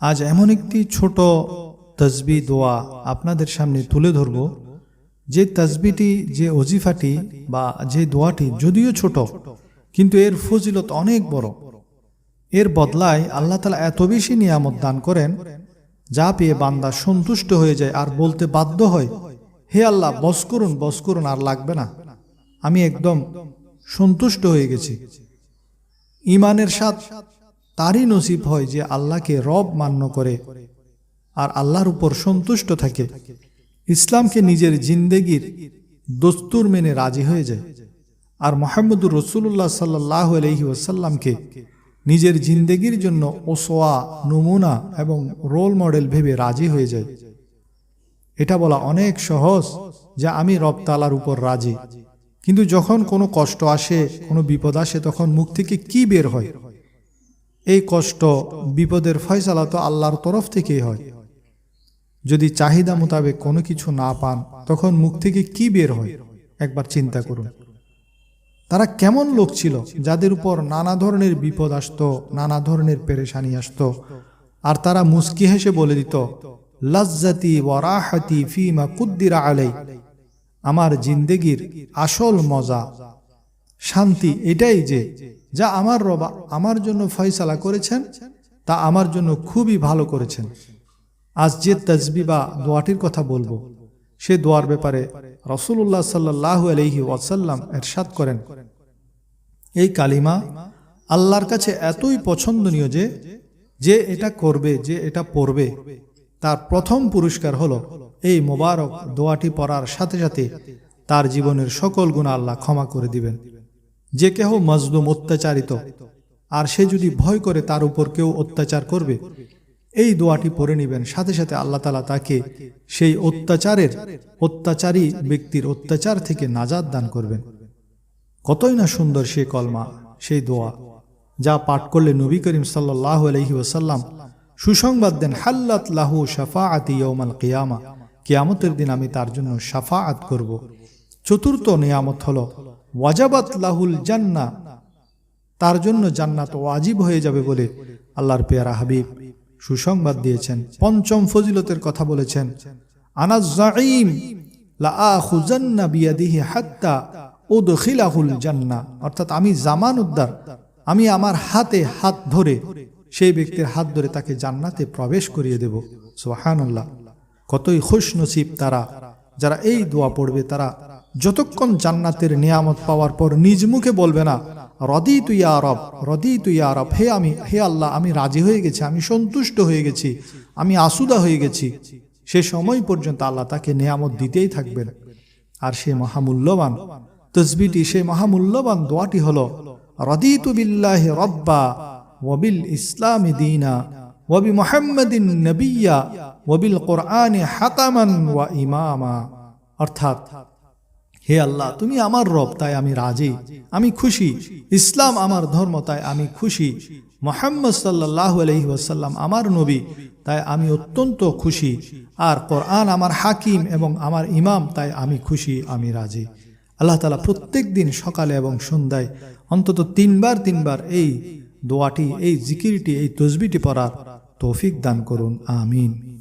আজ এমন একটি ছোট তসবি দোয়া আপনাদের সামনে তুলে ধরব। যে তসবিটি, যে অজিফাটি বা যে দোয়াটি যদিও ছোট, কিন্তু এর ফজিলত অনেক বড়। এর বদলায় আল্লাহ তালা এত বেশি নিয়ামত দান করেন, যা পেয়ে বান্দা সন্তুষ্ট হয়ে যায় আর বলতে বাধ্য হয়, হে আল্লাহ, বস করুন বস করুন, আর লাগবে না। আমি একদম সন্তুষ্ট হয়ে গেছি। ইমানের সাথ তারই নসিব হয় যে আল্লাহকে রব মান্য করে আর আল্লাহর উপর সন্তুষ্ট থাকে। ইসলামকে নিজের জিন্দেগির দস্তুর মেনে রাজি হয়ে যায়। আর মোহাম্মদুর রসুল্লাহ সাল্লাহ আলহি ওসাল্লামকে নিজের জিন্দেগির জন্য ওসোয়া নমুনা এবং রোল মডেল ভেবে রাজি হয়ে যায়। এটা বলা অনেক সহজ যে আমি রব তালার উপর রাজি। কিন্তু যখন কোনো কষ্ট আসে, কোনো বিপদ আসে, তখন মুখ থেকে কি বের হয়? এই কষ্ট, বিপদের ফয়সালা তো আল্লাহর তরফ থেকেই হয়। যদি চাহিদা মোতাবেক কোনো কিছু না পান, তখন মুখ থেকে কি বের হয়? একবার চিন্তা করুন। তারা কেমন লোক ছিল যাদের উপর নানা ধরনের বিপদ আসতো, নানা ধরনের পেরেশানি আসতো। আর তারা মুস্কি হেসে বলে দিত, লজ্জাতি ওয়ারাহাতি ফিমা কুদ্দিরা আলাই আমার জিন্দেগির আসল মজা। শান্তি এটাই যে যা আমার রবা আমার জন্য ফয়সালা করেছেন, তা আমার জন্য খুবই ভালো করেছেন। আজ যে তসবি বা দোয়াটির কথা বলব, সে দোয়ার ব্যাপারে রসুল্লাহ সাল্লাহ আলহি ওয়াসাল্লাম এরশাদ করেন। এই কালিমা আল্লাহর কাছে এতই পছন্দনীয় যে যে এটা করবে, যে এটা পড়বে, তার প্রথম পুরস্কার হলো এই মোবারক দোয়াটি পড়ার সাথে সাথে তার জীবনের সকল গুণ আল্লাহ ক্ষমা করে দিবেন। যে কেহ মজলুম অত্যাচারিত, আর সে যদি ভয় করে তার উপর কেউ অত্যাচার করবে, এই দোয়াটি পড়ে নিবেন। সাথে সাথে আল্লাহ তালা তাকে সেই অত্যাচারের অত্যাচারী ব্যক্তির অত্যাচার থেকে নাজাদ দান করবেন। কতই না সুন্দর সে কলমা, সেই দোয়া, যা পাঠ করলে নবী করিম সাল্লাহ আলহি ওসাল্লাম সুসংবাদ দেন, হাল্লাত লাহু শাফাআতি ইয়ৌমাল কিয়ামা কিয়ামতের দিন আমি তার জন্য শাফাআত করব। চতুর্থ নিয়ামত হল ওয়াজাবাত লাহুল জান্না। তার জন্য জান্নাত ওয়াজিব হয়ে যাবে বলে আল্লাহর পেয়ারা হাবিব সুসংবাদ দিয়েছেন। পঞ্চম ফজিলতের কথা বলেছেন জান্না। অর্থাৎ আমি জামান উদ্দার আমি আমার হাতে হাত ধরে সেই ব্যক্তির হাত ধরে তাকে জান্নাতে প্রবেশ করিয়ে দেব। সোহান কতই খুশ নসিব তারা, যারা এই দোয়া পড়বে তারা যতক্ষণ জান্নাতের নিয়ামত পাওয়ার পর নিজ মুখে বলবে না রদি তুই আরব রদি তুই আরব হে আমি, হে আল্লাহ, আমি রাজি হয়ে গেছি, আমি সন্তুষ্ট হয়ে গেছি, আমি আসুদা হয়ে গেছি, সে সময় পর্যন্ত আল্লাহ তাকে নিয়ামত দিতেই থাকবেন। আর সে মহামূল্যবান। তসবিটি সে মহামূল্যবান দোয়াটি হল, রদিতু বিল্লাহ রব্বা ওবিল ইসলাম দিনা ওয়াবি মোহাম্মদিন নবিয়া ওবিল কোরআনে হাতামান ওয়া ইমামা। অর্থাৎ হে আল্লাহ, তুমি আমার রব, তাই আমি রাজি। আমি খুশি। ইসলাম আমার ধর্ম, তাই আমি খুশি। মোহাম্মদ সাল্লাহ আলহি ওয়াসাল্লাম আমার নবী, তাই আমি অত্যন্ত খুশি। আর কোরআন আমার হাকিম এবং আমার ইমাম, তাই আমি খুশি, আমি রাজি। আল্লাহ তালা প্রত্যেক দিন সকালে এবং সন্ধ্যায় অন্তত তিনবার তিনবার এই দোয়াটি, এই জিকিরটি, এই তসবিটি পড়ার তৌফিক দান করুন। আমিন।